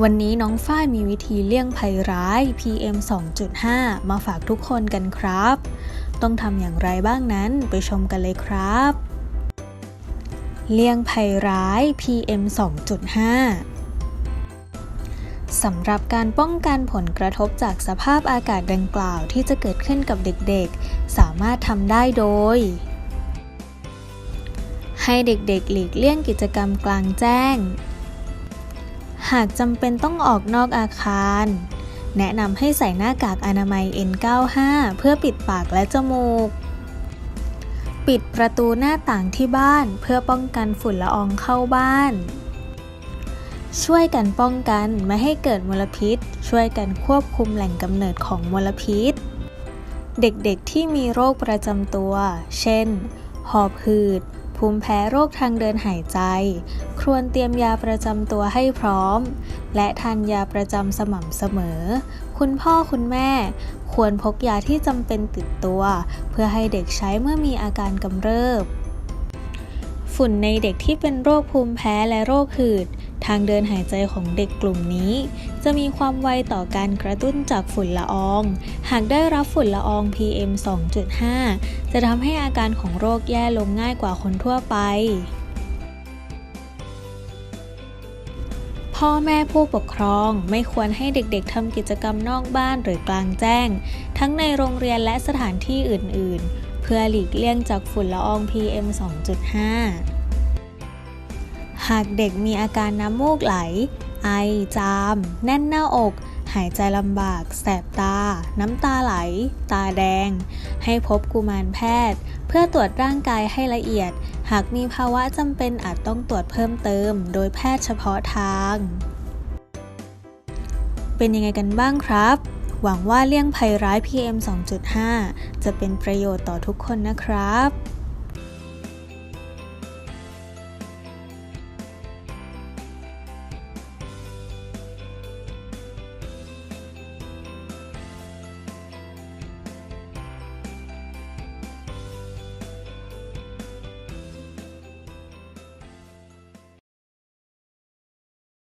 วันนี้น้องฝ้ายมีวิธีเลี่ยงภัยร้าย PM 2.5 มาฝากทุกคนกันครับ ต้องทำอย่างไรบ้างนั้นไปชมกันเลยครับ เลี่ยงภัยร้าย PM 2.5 สำหรับการป้องกันผลกระทบจากสภาพอากาศดังกล่าวที่จะเกิดขึ้นกับเด็กๆ สามารถทำได้โดยให้เด็กๆ หลีกเลี่ยงกิจกรรมกลางแจ้ง หากจำเป็นต้องออกนอกอาคาร แนะนำให้ใส่หน้ากากอนามัย N95 เพื่อปิดปากและจมูก ปิดประตูหน้าต่างที่บ้านเพื่อป้องกันฝุ่นละอองเข้าบ้าน ช่วยกันป้องกันไม่ให้เกิดมลพิษ ช่วยกันควบคุมแหล่งกำเนิดของมลพิษ เด็กๆที่มีโรคประจำตัว เช่น หอบหืด ภูมิแพ้โรคทางเดินหายใจ ควรเตรียมยาประจำตัวให้พร้อม และทานยาประจำสม่ำเสมอ คุณพ่อคุณแม่ ควรพกยาที่จำเป็นติดตัว เพื่อให้เด็กใช้เมื่อมีอาการกำเริบ ฝุ่นในเด็กที่เป็นโรคภูมิแพ้และโรคหืด ทางเดินหายใจของเด็กกลุ่มนี้ จะมีความไวต่อการกระตุ้นจากฝุ่นละออง หากได้รับฝุ่นละออง PM 2.5 จะทำให้อาการของโรคแย่ลงง่ายกว่าคนทั่วไป พ่อแม่ผู้ปกครองไม่ควรให้เด็กๆทำกิจกรรมนอกบ้านหรือกลางแจ้ง ทั้งในโรงเรียนและสถานที่อื่น ๆ พื่อหลีกเลี่ยงจากฝุ่นละออง PM 2.5 หากเด็กมีอาการน้ำมูกไหล ไอ จาม แน่นหน้าอก หายใจลำบาก แสบตา น้ำตาไหล ตาแดง ให้พบกุมารแพทย์ เพื่อตรวจร่างกายให้ละเอียด หากมีภาวะจำเป็นอาจต้องตรวจเพิ่มเติม โดยแพทย์เฉพาะทาง เป็นยังไงกันบ้างครับ หวังว่าเลี่ยงภัยร้าย PM 2.5 จะเป็นประโยชน์ต่อทุกคนนะครับ